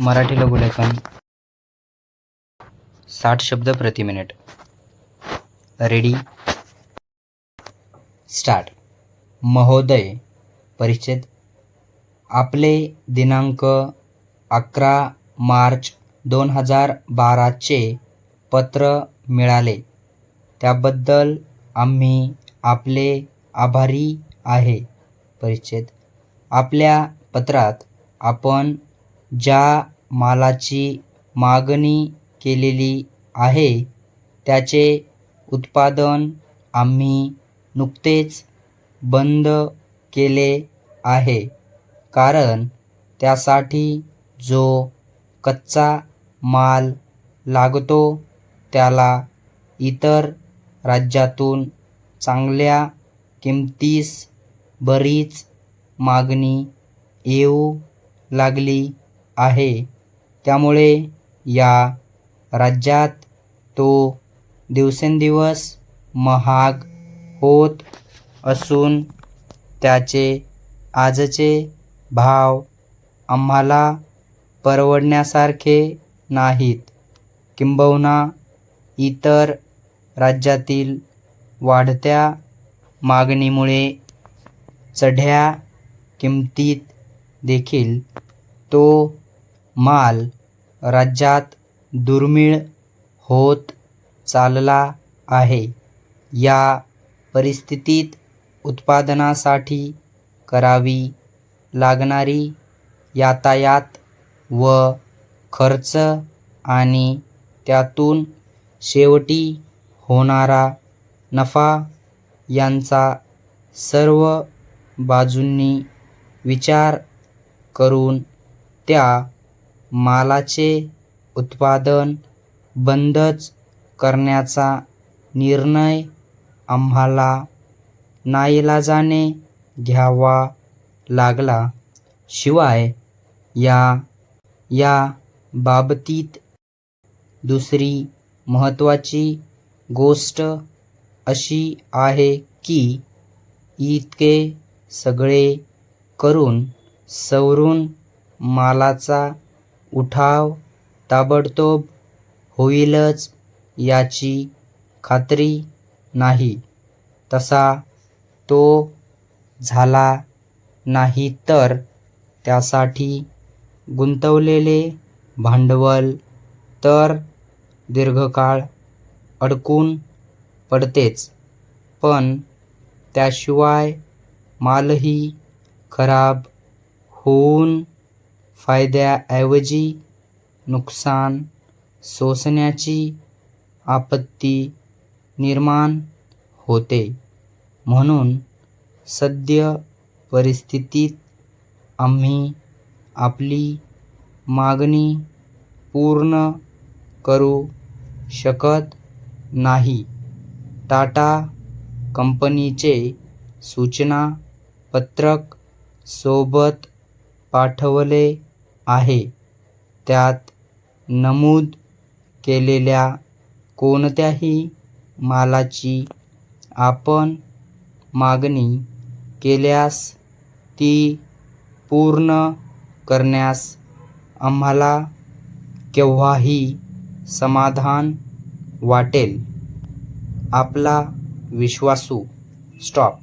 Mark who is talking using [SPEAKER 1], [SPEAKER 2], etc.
[SPEAKER 1] मराठी लघुलेखन. साठ शब्द प्रति मिनिट. रेडी. स्टार्ट. महोदय परिच्छेद. आपले दिनांक अकरा मार्च दोन हजार बाराचे पत्र मिळाले. त्याबद्दल आम्ही आपले आभारी आहे. परिच्छेद. आपल्या पत्रात आपण ज्या मालाची मागणी केलेली आहे त्याचे उत्पादन आम्ही नुकतेच बंद केले आहे. कारण त्यासाठी जो कच्चा माल लागतो त्याला इतर राज्यातून चांगल्या किमतीस बरीच मागणी येऊ लागली. आहे. त्यामुळे या राज्यात तो दिवसेंदिवस महाग होत असून त्याचे आजचे भाव आम्हाला परवडण्यासारखे नाहीत. किंबहुना इतर राज्यातील वाढत्या मागणीमुळे चढ्या किमतीत देखील तो माल राज्यात दुर्मिळ होत चालला आहे. या परिस्थितीत उत्पादनासाठी करावी लागणारी यातायात व खर्च आणि त्यातून शेवटी होणारा नफा यांचा सर्व बाजूंनी विचार करून त्या मालाचे उत्पादन बंदच करण्याचा निर्णय आम्हाला नाईलाजाने घ्यावा लागला. शिवाय या या बाबतीत दुसरी महत्त्वाची गोष्ट अशी आहे की इतके सगळे करून सवरून मालाचा उठाव ताबडतोब होईलच याची खात्री नाही. तसा तो झाला नाही तर त्यासाठी गुंतवलेले भांडवल तर दीर्घकाळ अडकून पडतेच. पण त्याशिवाय मालही खराब होऊन फायद्याऐवजी नुकसान सोसण्याची आपत्ती निर्माण होते. म्हणून सद्य परिस्थितीत आम्ही आपली मागणी पूर्ण करू शकत नाही. टाटा कंपनीचे सूचना पत्रक सोबत पाठवले आहे. त्यात नमूद केलेल्या कोणत्याही मालाची आपण मागणी केल्यास ती पूर्ण करण्यास आम्हाला केव्हाही समाधान वाटेल. आपला विश्वासू. स्टॉप.